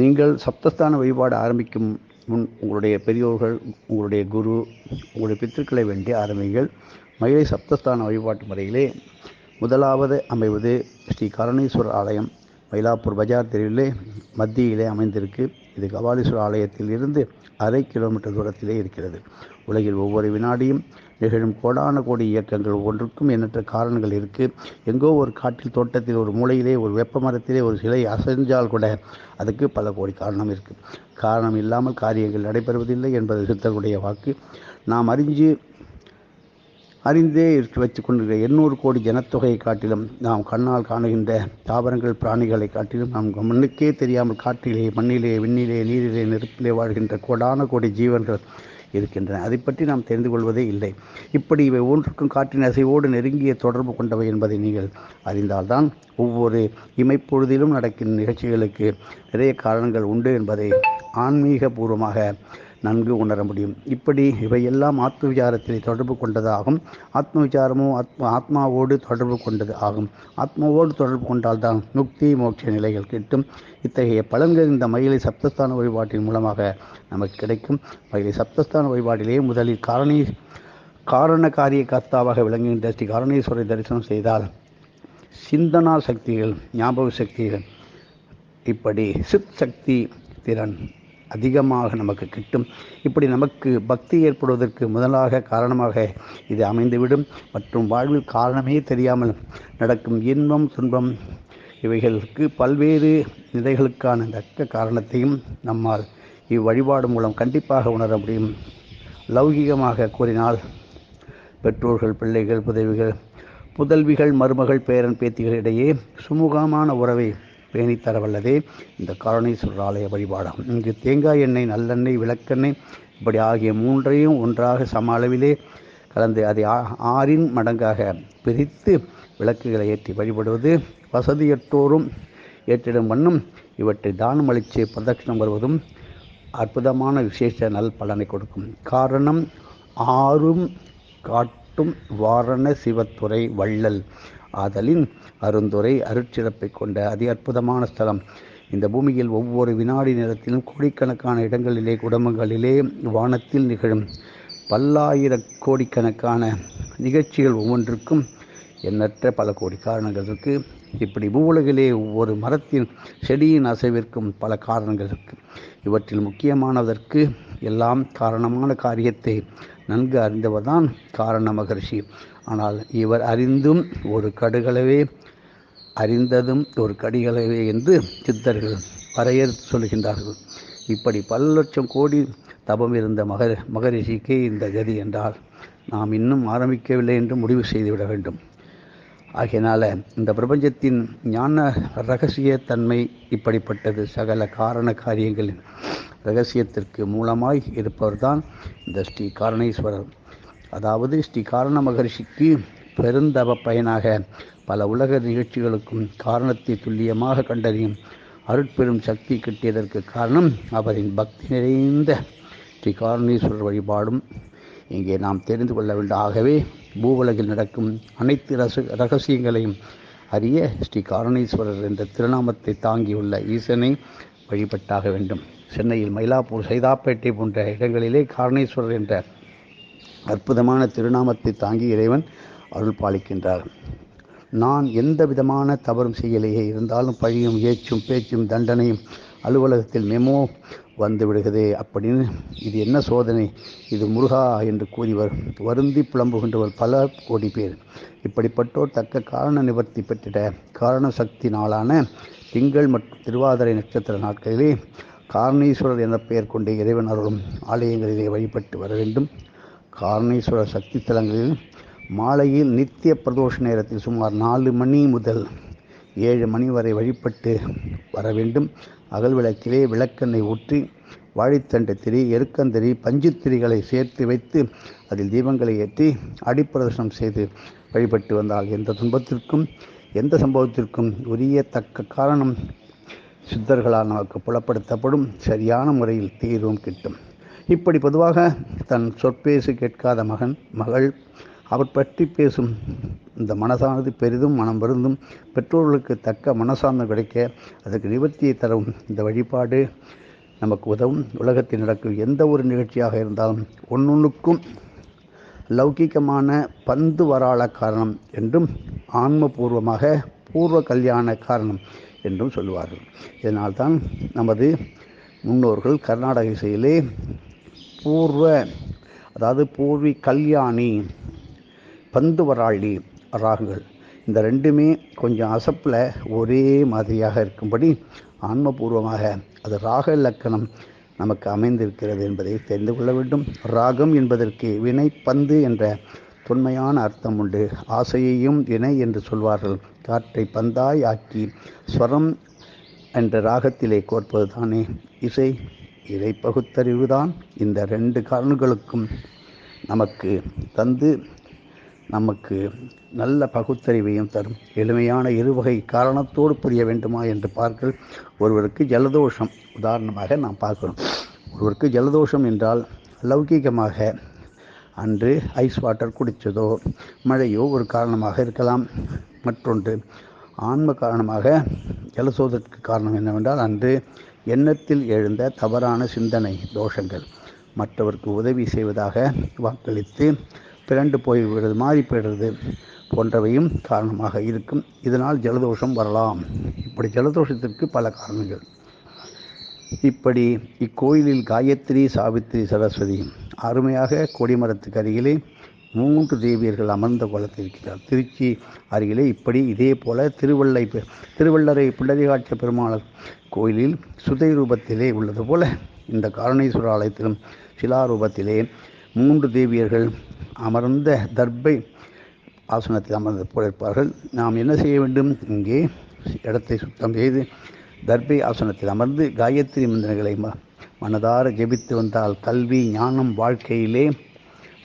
நீங்கள் சப்தஸ்தான வழிபாடு ஆரம்பிக்கும் முன் உங்களுடைய பெரியோர்கள் உங்களுடைய குரு உங்களுடைய பித்திருக்களை வேண்டி ஆரம்பிங்கள். மயிலை சப்தஸ்தான வழிபாட்டு முறையிலே முதலாவது அமைவது ஸ்ரீ கருணீஸ்வரர் ஆலயம். மயிலாப்பூர் பஜார் தெருவிலே மத்தியிலே அமைந்திருக்கு. இது கபாலீஸ்வரர் ஆலயத்தில் இருந்து அரை கிலோமீட்டர் தூரத்திலே இருக்கிறது. உலகில் ஒவ்வொரு வினாடியும் நிகழும் கோடான கோடி இயக்கங்கள் ஒவ்வொன்றுக்கும் எண்ணற்ற காரணங்கள் இருக்குது எங்கோ ஒரு காட்டில் தோட்டத்தில் ஒரு மூளையிலே ஒரு வெப்ப மரத்திலே ஒரு சிலை அசைஞ்சால் கூட அதுக்கு பல கோடி காரணம் இருக்குது காரணம் இல்லாமல் காரியங்கள் நடைபெறுவதில்லை என்பது சித்தருடைய வாக்கு. நாம் அறிஞ்சு அறிந்தே இருக்கு வைத்து கொண்டிருக்கிற எண்ணூறு கோடி ஜனத்தொகையை காட்டிலும் நாம் கண்ணால் காணுகின்ற தாவரங்கள் பிராணிகளை காட்டிலும் நாம் மண்ணுக்கே தெரியாமல் காற்றிலே மண்ணிலே விண்ணிலே நீரிலே நெருப்பிலே வாழ்கின்ற கோடான கோடி ஜீவன்கள் இருக்கின்றன. அதை பற்றி நாம் தெரிந்து கொள்வதே இல்லை. இப்படி இவை ஒன்றுக்கும் காற்றின் அசைவோடு நெருங்கிய தொடர்பு கொண்டவை என்பதை நீங்கள் அறிந்தால்தான் ஒவ்வொரு இமைப்பொழுதிலும் நடக்கும் நிகழ்ச்சிகளுக்கு நிறைய காரணங்கள் உண்டு என்பதை ஆன்மீக பூர்வமாக நன்கு உணர முடியும். இப்படி இவையெல்லாம் ஆத்ம விசாரத்தில் தொடர்பு கொண்டதாகும். ஆத்ம விசாரமும் ஆத்மா ஆத்மாவோடு தொடர்பு கொண்டது ஆகும். ஆத்மாவோடு தொடர்பு கொண்டால்தான் முக்தி மோட்ச நிலைகள் கிட்டும். இத்தகைய பலன்கள் இந்த மயிலை சப்தஸ்தான வழிபாட்டின் மூலமாக நமக்கு கிடைக்கும். மயிலை சப்தஸ்தான வழிபாட்டிலேயே முதலில் காரணி காரண காரிய கர்த்தாவாக விளங்குகின்ற ஸ்ரீ காரணேஸ்வரை தரிசனம் செய்தால் சிந்தனா சக்திகள் ஞாபக சக்திகள் இப்படி சித் சக்தி திறன் அதிகமாக நமக்கு கிட்டும். இப்படி நமக்கு பக்தி ஏற்படுவதற்கு முதலாக காரணமாக இது அமைந்துவிடும். மற்றும் வாழ்வில் காரணமே தெரியாமல் நடக்கும் இன்பம் துன்பம் இவைகளுக்கு பல்வேறு நிலைகளுக்கான தக்க காரணத்தையும் நம்மால் இவ்வழிபாடு மூலம் கண்டிப்பாக உணர முடியும். லௌகிகமாக கூறினால் பெற்றோர்கள் பிள்ளைகள் புதவிகள் புதல்விகள் மருமகள் பேரன் பேத்திகளிடையே சுமூகமான உறவை பேணி தரவல்லதே. இந்த காரணீஸ்வரர் ஆலய வழிபாடாகும். இங்கு தேங்காய் எண்ணெய் நல்லெண்ணெய் விளக்கெண்ணெய் இப்படி ஆகிய மூன்றையும் ஒன்றாக சம அளவிலே கலந்து அதை ஆறின் மடங்காக பிரித்து விளக்குகளை ஏற்றி வழிபடுவது வசதியற்றோரும் ஏற்றிடும் வண்ணம். இவற்றை தானம் அளித்து பிரதட்சிணம் வருவதும் அற்புதமான விசேஷ நல் பலனை கொடுக்கும். காரணம் ஆறும் காட்டும் வாரண சிவத்துறை வள்ளல். ஆதலின் அருந்துரை அருட்சிறப்பை கொண்ட அதி அற்புதமான ஸ்தலம். இந்த பூமியில் ஒவ்வொரு வினாடி நேரத்திலும் கோடிக்கணக்கான இடங்களிலே குடும்பங்களிலே வானத்தில் நிகழும் பல்லாயிர கோடிக்கணக்கான நிகழ்ச்சிகள் ஒவ்வொன்றுக்கும் எண்ணற்ற பல கோடி காரணங்கள் இருக்குது இப்படி பூவுலகிலே ஒவ்வொரு மரத்தின் செடியின் அசைவிற்கும் பல காரணங்கள் இருக்குது இவற்றில் முக்கியமானதற்கு எல்லாம் காரணமான காரியத்தை நன்கு அறிந்தவர்தான் காரண மகர்ஷி. ஆனால் இவர் அறிந்தும் ஒரு கடுகளவே அறிந்ததும் ஒரு கடிகளவே என்று சித்தர்கள் வரையறுத்து சொல்கின்றார்கள். இப்படி பல லட்சம் கோடி தபம் இருந்த மகர் மகரிஷிக்கே இந்த கதி என்றால் நாம் இன்னும் ஆரம்பிக்கவில்லை என்று முடிவு செய்துவிட வேண்டும். ஆகையினால இந்த பிரபஞ்சத்தின் ஞான ரகசியத்தன்மை இப்படிப்பட்டது சகல காரண காரியங்களின் ரகசியத்திற்கு மூலமாய் இருப்பவர்தான் இந்த ஸ்ரீ காரணேஸ்வரர். அதாவது ஸ்ரீ காரண மகர்ஷிக்கு பெருந்தவ பயனாக பல உலக நிகழ்ச்சிகளுக்கும் காரணத்தை துல்லியமாக கண்டறியும் அருட்பெரும் சக்தி கிட்டியதற்கு காரணம் அவரின் பக்தி நிறைந்த ஸ்ரீ காரணீஸ்வரர் வழிபாடும். இங்கே நாம் தெரிந்து கொள்ள வேண்டும் ஆகவே பூவுலகில் நடக்கும் அனைத்து ரச ரகசியங்களையும் அறிய ஸ்ரீ காரணேஸ்வரர் என்ற திருநாமத்தை தாங்கியுள்ள ஈசனை வழிபட்டாக வேண்டும். சென்னையில் மயிலாப்பூர் சைதாப்பேட்டை போன்ற இடங்களிலே காரணேஸ்வரர் என்ற அற்புதமான திருநாமத்தை தாங்கி இறைவன் அருள் பாலிக்கின்றார். நான் எந்த விதமான தவறும் செய்யலையே. இருந்தாலும் பழியும் ஏச்சும் பேச்சும் தண்டனையும் அலுவலகத்தில் மெமோ வந்து விடுகிறதே அப்படின்னு இது என்ன சோதனை? இது முருகா என்று கூறி வருந்தி புலம்புகின்றவர் பல கோடி பேர். இப்படிப்பட்டோர் தக்க காரண நிவர்த்தி பெற்றிட காரண சக்தி நாளான திங்கள் மற்றும் திருவாதிரை நட்சத்திர நாட்களிலே காரணீஸ்வரர் என்ற பெயர் கொண்ட இறைவன் அருளும் ஆலயங்களிலே வழிபட்டு வர வேண்டும். காரணீஸ்வரர் சக்தி தலங்களில் மாலையில் நித்திய பிரதோஷ நேரத்தில் சுமார் நாலு மணி முதல் ஏழு மணி வரை வழிபட்டு வர வேண்டும். அகல் விளக்கிலே விளக்கெண்ணை ஊற்றி வாழைத்தண்டு திரி எருக்கந்திரி பஞ்சுத்திரிகளை சேர்த்து வைத்து அதில் தீபங்களை ஏற்றி அடிப்பிரதர்ஷனம் செய்து வழிபட்டு வந்தால் எந்த துன்பத்திற்கும் எந்த சம்பவத்திற்கும் உரிய தக்க காரணம் சித்தர்களால் நமக்கு புலப்படுத்தப்படும் சரியான முறையில் தீர்வும் கிட்டும். இப்படி பொதுவாக தன் சொற்பேசு கேட்காத மகன் மகள் அவர் பற்றி பேசும் இந்த மனசானது பெரிதும் மனம் வருந்தும் பெற்றோர்களுக்கு தக்க மனசாந்தம் கிடைக்க அதற்கு நிவர்த்தியை தரும் இந்த வழிபாடு நமக்கு உதவும். உலகத்தில் நடக்கும் எந்த ஒரு நிகழ்ச்சியாக இருந்தாலும் ஒன்னொன்றுக்கும் லௌகிகமான பந்து வராள காரணம் என்றும் ஆன்மபூர்வமாக பூர்வ கல்யாண காரணம் என்றும் சொல்லுவார்கள். இதனால்தான் நமது முன்னோர்கள் கர்நாடக இசையிலே பூர்வ அதாவது பூர்வி கல்யாணி பந்து வராளி ராகங்கள் இந்த ரெண்டுமே கொஞ்சம் அசப்பில் ஒரே மாதிரியாக இருக்கும்படி ஆன்மபூர்வமாக அது ராக இலக்கணம் நமக்கு அமைந்திருக்கிறது என்பதை தெரிந்து கொள்ள வேண்டும். ராகம் என்பதற்கு வினை பந்து என்ற தொன்மையான அர்த்தம் உண்டு. ஆசையையும் வினை என்று சொல்வார்கள். காற்றை பந்தாய் ஆக்கி ஸ்வரம் என்ற ராகத்திலே கோர்ப்பது தானே இசை. இதை பகுத்தறிவுதான் இந்த ரெண்டு காரணங்களுக்கும் நமக்கு தந்து நமக்கு நல்ல பகுத்தறிவையும் தரும். எளிமையான இருவகை காரணத்தோடு புரிய வேண்டுமா என்று பார்க்க ஒருவருக்கு ஜலதோஷம். உதாரணமாக நாம் பார்க்கிறோம். ஒருவருக்கு ஜலதோஷம் என்றால் லௌகீகமாக அன்று ஐஸ் வாட்டர் குடித்ததோ மழையோ ஒரு காரணமாக இருக்கலாம். மற்றொன்று ஆன்ம காரணமாக ஜலசோதற்கு காரணம் என்னவென்றால் அன்று எண்ணத்தில் எழுந்த தவறான சிந்தனை தோஷங்கள். மற்றவருக்கு உதவி செய்வதாக வாக்களித்து பிறண்டு போய்விடுறது மாறி போயிடுறது போன்றவையும் காரணமாக இருக்கும். இதனால் ஜலதோஷம் வரலாம். இப்படி ஜலதோஷத்திற்கு பல காரணங்கள். இப்படி இக்கோயிலில் காயத்ரி சாவித்ரி சரஸ்வதி அருமையாக கொடிமரத்துக்கு அருகிலே மூன்று தேவியர்கள் அமர்ந்த கோலத்தில் இருக்கிறார். திருச்சி அருகிலே இப்படி இதே போல திருவள்ளை திருவள்ளரை பிள்ளரிகாட்சி பெருமாள் கோயிலில் சுதை ரூபத்திலே உள்ளது போல இந்த காரணேஸ்வர ஆலயத்திலும் சிலாரூபத்திலே மூன்று தேவியர்கள் அமர்ந்த தர்பை ஆசனத்தில் அமர்ந்து போயிருப்பார்கள் நாம் என்ன செய்ய வேண்டும்? இங்கே இடத்தை சுத்தம் செய்து தர்பை ஆசனத்தில் அமர்ந்து காயத்ரி மந்திரங்களை மனதார ஜெபித்து வந்தால் கல்வி ஞானம் வாழ்க்கையிலே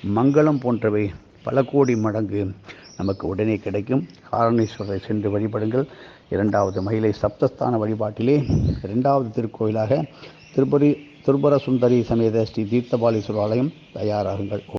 மங்களம் போன்றவை பல கோடி மடங்கு நமக்கு உடனே கிடைக்கும். காரணேஸ்வரரை சென்று வழிபடுங்கள். இரண்டாவது மகிழை சப்தஸ்தான வழிபாட்டிலே இரண்டாவது திருக்கோயிலாக திருப்பதி திருபரசுந்தரி சமேத ஸ்ரீ தீர்த்தபாலீஸ்வரர் ஆலயம் தயாராகுங்கள்.